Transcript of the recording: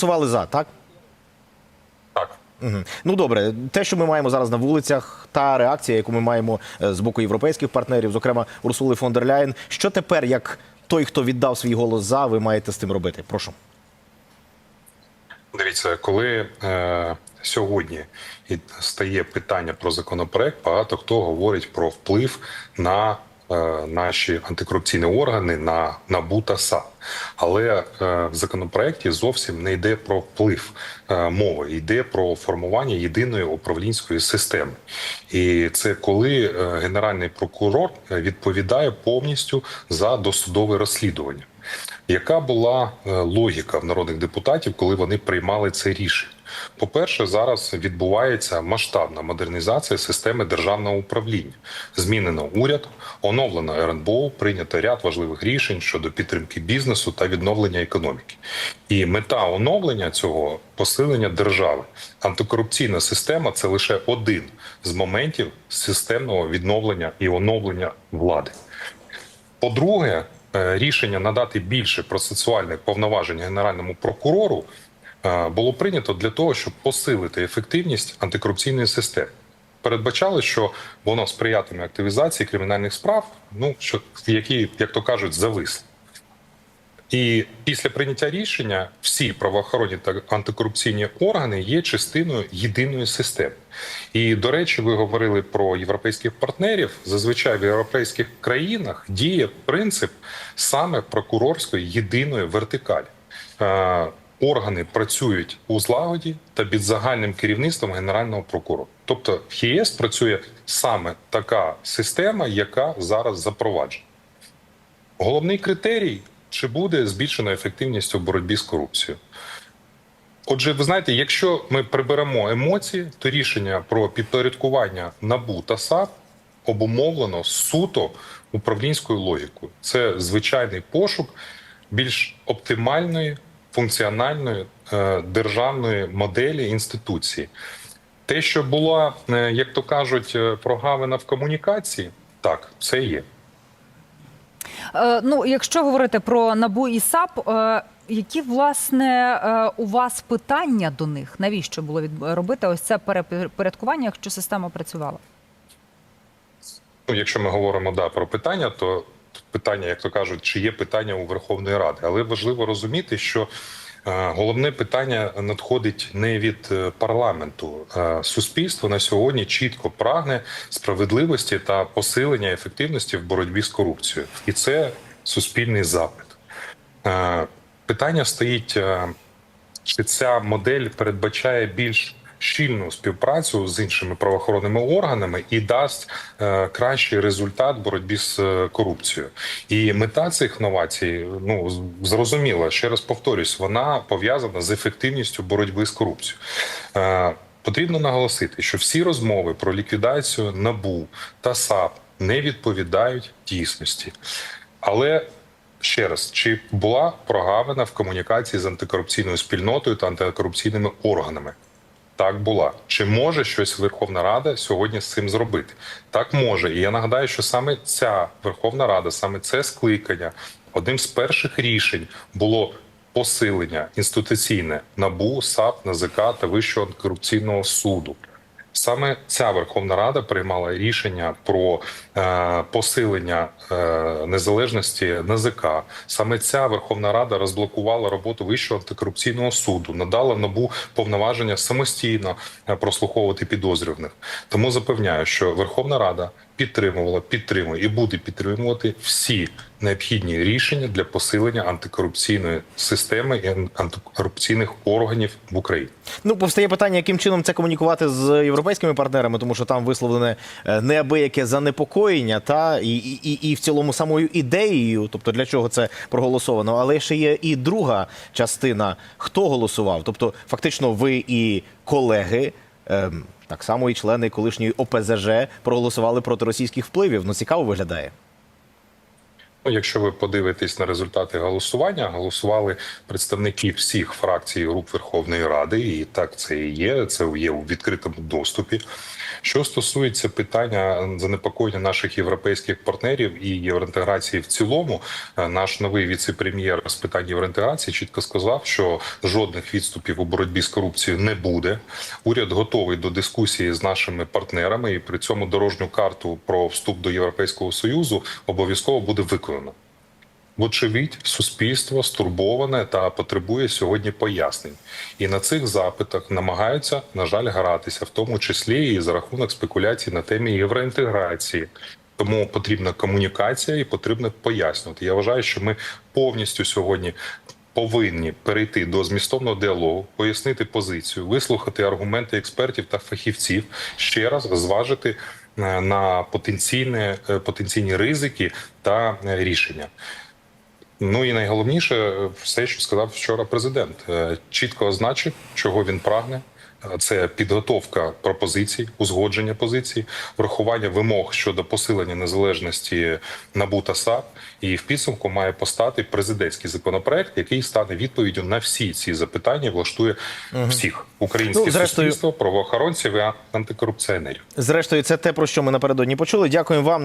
голосували за, так? Так. Мгм. Ну добре, те, що ми маємо зараз на вулицях, та реакція, яку ми маємо е, з боку європейських партнерів, зокрема Урсули фон дер Ляєн. Що тепер, як той, хто віддав свій голос за, ви маєте з тим робити? Прошу. Дивіться, коли е, сьогодні стає питання про законопроект, багато хто говорить про вплив на наші антикорупційні органи на НАБУ та САП. Але е, в законопроекті зовсім не йде про вплив е, мови, йде про формування єдиної управлінської системи. І це коли е, генеральний прокурор е, відповідає повністю за досудове розслідування. Яка була е, логіка в народних депутатів, коли вони приймали це рішення? По-перше, зараз відбувається масштабна модернізація системи державного управління. Змінено уряд, оновлено РНБО, прийнято ряд важливих рішень щодо підтримки бізнесу та відновлення економіки. І мета оновлення цього посилення держави. Антикорупційна система це лише один з моментів системного відновлення і оновлення влади. По-друге, рішення надати більше процесуальних повноважень генеральному прокурору е, було прийнято для того, щоб посилити ефективність антикорупційної системи. Передбачали, що воно сприятиме активізації кримінальних справ, ну що які, як то кажуть, зависли. І після прийняття рішення всі правоохоронні та антикорупційні органи є частиною єдиної системи. І до речі, ви говорили про європейських партнерів. Зазвичай в європейських країнах діє принцип саме прокурорської єдиної вертикалі. Е, Органи працюють у злагоді та під загальним керівництвом генерального прокурора. Тобто в ЄС працює саме така система, яка зараз запроваджена. Головний критерій чи буде збільшена ефективність у боротьбі з корупцією. Отже, ви знаєте, якщо ми приберемо емоції, то рішення про підпорядкування НАБУ та САП обумовлено суто управлінською логікою. Це звичайний пошук більш оптимальної функціональної е, державної моделі інституції. Те, що була, е, як то кажуть, е, прогавина в комунікації, так, це є. Е, ну, якщо говорити про набу і САП, е, які власне е, у вас питання до них? Навіщо було робити ось це перепорядкування, якщо система працювала? Ну, якщо ми говоримо да, про питання, то питання, як то кажуть, чи є питання у Верховної Ради, але важливо розуміти, що головне питання надходить не від е, парламенту. Е, Суспільство на сьогодні чітко прагне справедливості та посилення ефективності в боротьбі з корупцією, і це суспільний запит. Е, Питання стоїть, е, чи ця модель передбачає більш щільну співпрацю з іншими правоохоронними органами і дасть е, кращий результат боротьбі з е, корупцією. І мета цих новацій ну зрозуміла. Ще раз повторюсь, вона пов'язана з ефективністю боротьби з корупцією. Е, Потрібно наголосити, що всі розмови про ліквідацію НАБУ та САП не відповідають дійсності. Але ще раз, чи була прогавина в комунікації з антикорупційною спільнотою та антикорупційними органами? Так була. Чи може щось Верховна Рада сьогодні з цим зробити? Так може. І я нагадаю, що саме ця Верховна Рада, саме це скликання, одним з перших рішень було посилення інституційне НАБУ, САП, НАЗК та Вищого антикорупційного суду. Саме ця Верховна Рада приймала рішення про е, посилення е, незалежності НАЗК. Саме ця Верховна Рада розблокувала роботу Вищого антикорупційного суду, надала набу повноваження самостійно е, прослуховувати підозрюваних. Тому запевняю, що Верховна Рада підтримувала, підтримує і буде підтримувати всі необхідні рішення для посилення антикорупційної системи і антикорупційних органів в Україні. Ну, повстає питання, яким чином це комунікувати з європейськими партнерами, тому що там висловлене е, неабияке занепокоєння, та і, і, і, в цілому самою ідеєю, тобто для чого це проголосовано. Але ще є і друга частина, хто голосував. Тобто, фактично, ви і колеги. ем, Так само і члени колишньої ОПЗЖ проголосували проти російських впливів. Ну цікаво виглядає. Ну, якщо ви подивитесь на результати голосування, голосували представники всіх фракцій груп Верховної Ради, і так це і є. Це є у відкритому доступі. Що стосується питання занепокоєння наших європейських партнерів і євроінтеграції в цілому, е, наш новий віце-прем'єр з питань євроінтеграції чітко сказав, що жодних відступів у боротьбі з корупцією не буде. Уряд готовий до дискусії з нашими партнерами, і при цьому дорожню карту про вступ до Європейського союзу обов'язково буде виконано. Вочевидь, суспільство стурбоване та потребує сьогодні пояснень, і на цих запитах намагаються, на жаль, гратися, в тому числі і за рахунок спекуляцій на темі євроінтеграції. Тому потрібна комунікація і потрібно пояснювати. Я вважаю, що ми повністю сьогодні повинні перейти до змістовного діалогу, пояснити позицію, вислухати аргументи експертів та фахівців, ще раз зважити на потенційні, е, потенційні ризики та е, рішення. Ну і найголовніше, е, все, що сказав вчора президент, Е, чітко означив, чого він прагне. Е, Це підготовка пропозицій, узгодження позицій, врахування вимог щодо посилення незалежності НАБУ та САП. І в підсумку має постати президентський законопроект, який стане відповіддю на всі ці запитання, влаштує всіх українське Ну, зрештою- суспільство, правоохоронців і антикорупціонерів. Зрештою, це те, про що ми напередодні почули. Дякуємо вам.